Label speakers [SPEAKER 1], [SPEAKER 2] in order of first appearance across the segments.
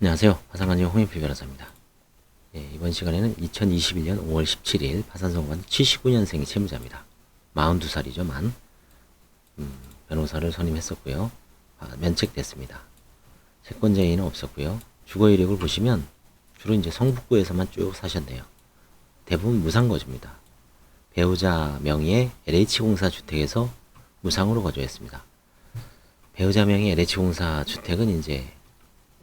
[SPEAKER 1] 안녕하세요. 화상관의 홍인표 변호사입니다. 예, 이번 시간에는 2021년 5월 17일 파산성관 79년생의 채무자입니다. 42살이죠, 만. 음, 변호사를 선임했었고요. 아, 면책됐습니다. 채권자인은 없었고요. 주거 이력을 보시면 주로 이제 성북구에서만 쭉 사셨네요. 대부분 무상거주입니다. 배우자 명의의 LH공사 주택에서 무상으로 거주했습니다. 배우자 명의 LH공사 주택은 이제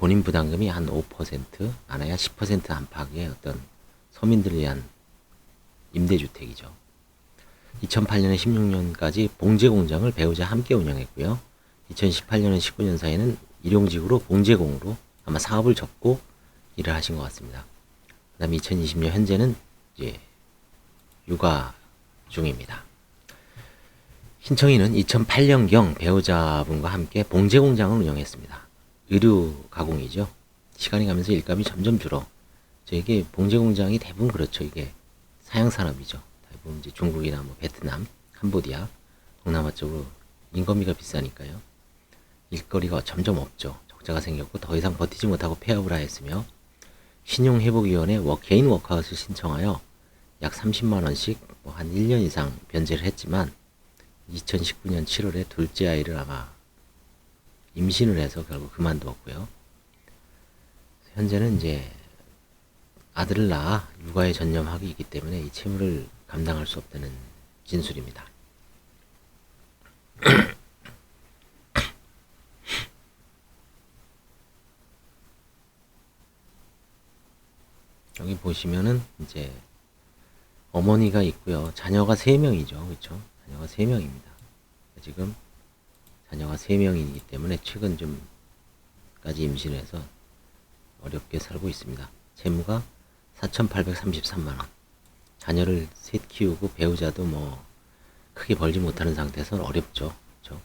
[SPEAKER 1] 본인 부담금이 한 5% 안해야 10% 안팎의 어떤 서민들을 위한 임대주택이죠. 2008년에 16년까지 봉제 공장을 배우자 함께 운영했고요. 2018년에 19년 사이에는 일용직으로 봉제공으로 아마 사업을 접고 일을 하신 것 같습니다. 그 다음에 2020년 현재는 이제 육아 중입니다. 신청인은 2008년경 배우자분과 함께 봉제 공장을 운영했습니다. 의류 가공이죠. 시간이 가면서 일감이 점점 줄어. 저 이게 봉제 공장이 대부분 그렇죠. 이게 사양 산업이죠. 대부분 이제 중국이나 뭐 베트남, 캄보디아, 동남아 쪽으로 인건비가 비싸니까요. 일거리가 점점 없죠. 적자가 생겼고 더 이상 버티지 못하고 폐업을 하였으며 신용회복위원회 워- 개인 워크아웃을 신청하여 약 30만 원씩 뭐 한 1년 이상 변제를 했지만 2019년 7월에 둘째 아이를 아마 임신을 해서 결국 그만두었고요. 현재는 이제 아들을 낳아 육아에 전념하고 있기 때문에 이 채무를 감당할 수 없다는 진술입니다. 여기 보시면은 이제 어머니가 있고요. 자녀가 세명이죠 그렇죠? 자녀가 세명입니다 지금 자녀가 세명이기 때문에 최근 좀까지 임신해서 어렵게 살고 있습니다. 재무가 4,833만 원. 자녀를 셋 키우고 배우자도 뭐 크게 벌지 못하는 상태에서 어렵죠. 그렇죠?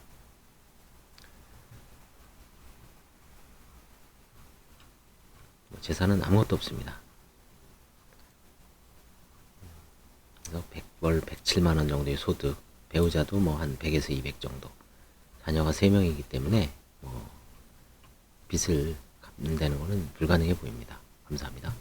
[SPEAKER 1] 뭐 재산은 아무것도 없습니다. 그래서 100, 월 107만 원 정도의 소득, 배우자도 뭐 한 100에서 200 정도. 자녀가 3명이기 때문에 뭐 빚을 갚는다는 것은 불가능해 보입니다. 감사합니다.